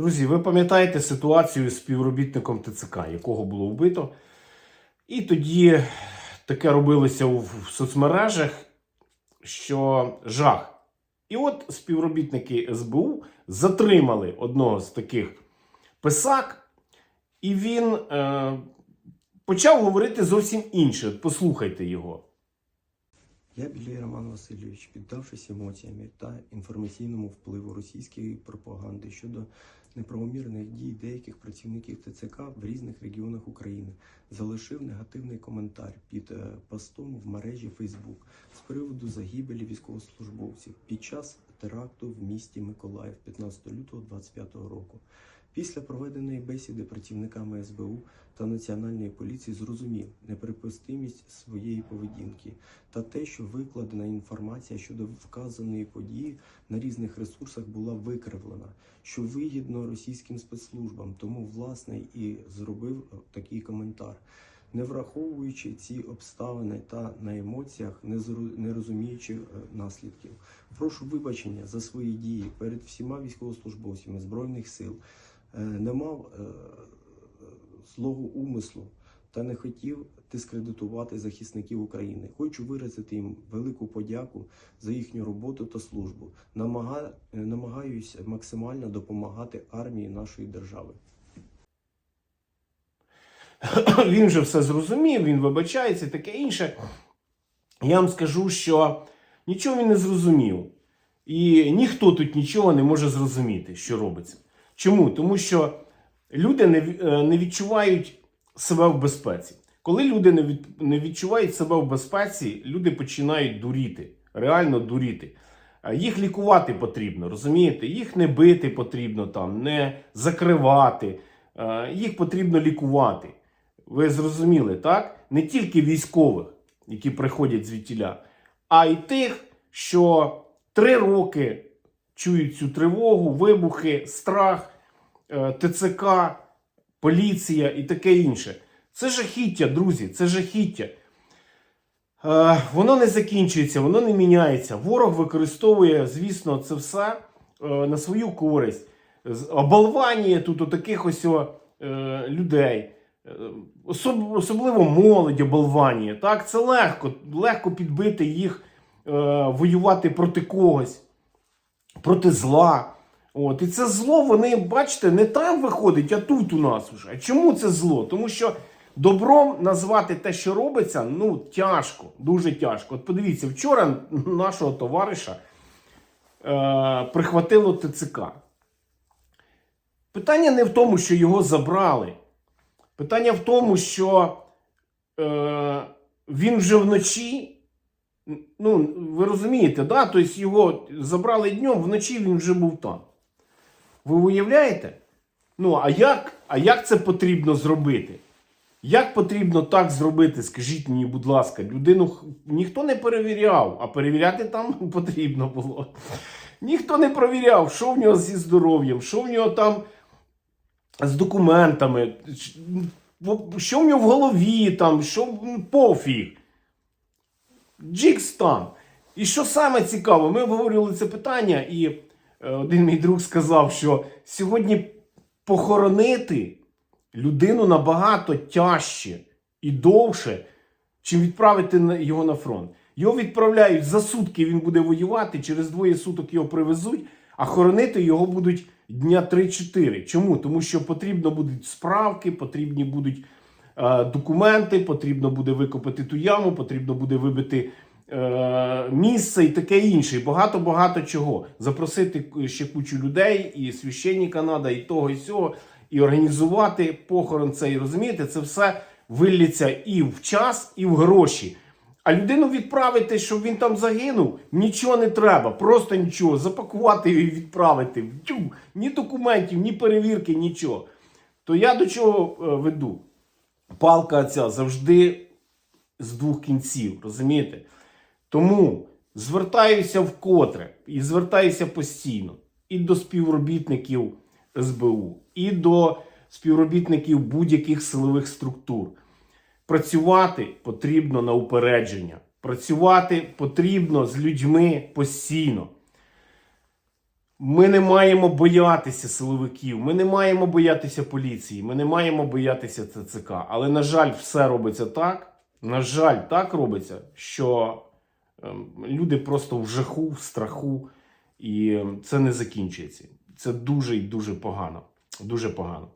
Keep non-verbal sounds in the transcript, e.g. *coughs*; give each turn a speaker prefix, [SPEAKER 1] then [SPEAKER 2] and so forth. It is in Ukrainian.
[SPEAKER 1] Друзі, ви пам'ятаєте ситуацію з співробітником ТЦК, якого було вбито? І тоді таке робилося в соцмережах, що жах. І от співробітники СБУ затримали одного з таких писак, і він е, почав говорити зовсім інше. Послухайте його.
[SPEAKER 2] Я Білій Роман Васильович, піддавшись емоціями та інформаційному впливу російської пропаганди щодо неправомірних дій деяких працівників ТЦК в різних регіонах України, залишив негативний коментар під е, постом в мережі Facebook з приводу загибелі військовослужбовців під час теракту в місті Миколаїв 15 лютого 2025 року. Після проведеної бесіди працівниками СБУ та Національної поліції зрозумів неприпустимість своєї поведінки та те, що викладена інформація щодо вказаної події на різних ресурсах була викривлена, що вигідно російським спецслужбам, тому власне і зробив такий коментар. Не враховуючи ці обставини та на емоціях, не розуміючи е, наслідків, прошу вибачення за свої дії перед всіма військовослужбовцями збройних сил. Е, Не мав е, злого умислу та не хотів дискредитувати захисників України. Хочу виразити їм велику подяку за їхню роботу та службу. Намагаюся максимально допомагати армії нашої держави. *coughs*
[SPEAKER 1] він вже все зрозумів, він вибачається і таке інше. Я вам скажу, що нічого він не зрозумів. І ніхто тут нічого не може зрозуміти, що робиться. Чому? Тому що люди не, е, не відчувають себе в безпеці. Коли люди не, від, не відчувають себе в безпеці, люди починають дуріти, реально дуріти. Їх лікувати потрібно, розумієте? Їх не бити потрібно там, не закривати. Е, Їх потрібно лікувати. Ви зрозуміли, так? Не тільки військових, які приходять звідтіля, а й тих, що три роки чують цю тривогу, вибухи, страх, ТЦК, поліція і таке інше. Це жахіття, друзі, це жахіття. Е, Воно не закінчується, воно не міняється. Ворог використовує, звісно, це все е, на свою користь. Оболванює тут отаких ось о, е, людей. Е, особ- особливо молодь оболванює. Так, це легко, легко підбити їх, е, воювати проти когось, проти зла. От, і це зло, вони, бачите, не там виходить, а тут у нас вже. А чому це зло? Тому що добром назвати те, що робиться, ну тяжко, дуже тяжко. От подивіться, вчора нашого товариша е, прихватило ТЦК. Питання не в тому, що його забрали. Питання в тому, що е, він вже вночі. Ну, ви розумієте, да? тобто його забрали днем, вночі він вже був там. Ви уявляєте? Ну, а як, а як це потрібно зробити? Як потрібно так зробити, скажіть мені, будь ласка, людину ніхто не перевіряв, а перевіряти там *laughs* потрібно було. Ніхто не перевіряв, що в нього зі здоров'ям, що в нього там з документами, що в нього в голові, там, що пофіг. Джікс там. І що саме цікаво, ми обговорювали це питання, і один мій друг сказав, що сьогодні похоронити людину набагато тяжче і довше, чим відправити його на фронт. Його відправляють за сутки, він буде воювати, через двоє суток його привезуть, а хоронити його будуть дня 3-4. Чому? Тому що потрібно будуть справки, потрібні будуть е, документи, потрібно буде викопати ту яму, потрібно буде вибити е, місце і таке інше. І багато-багато чого. Запросити ще кучу людей, і священника надо, і того, і сього, і організувати похорон цей. Розумієте, це все виллється і в час, і в гроші. А людину відправити, щоб він там загинув, нічого не треба, просто нічого. Запакувати і відправити. Тю, ні документів, ні перевірки, нічого. То я до чого е, веду? Палка ця завжди з двох кінців, розумієте? Тому звертаюся вкотре і звертаюся постійно і до співробітників СБУ, і до співробітників будь-яких силових структур. Працювати потрібно на упередження. Працювати потрібно з людьми постійно. Ми не маємо боятися силовиків, ми не маємо боятися поліції, ми не маємо боятися ТЦК. Але, на жаль, все робиться так. На жаль, так робиться, що люди просто в жаху, в страху, і ем, це не закінчується. Це дуже і дуже погано. Дуже погано.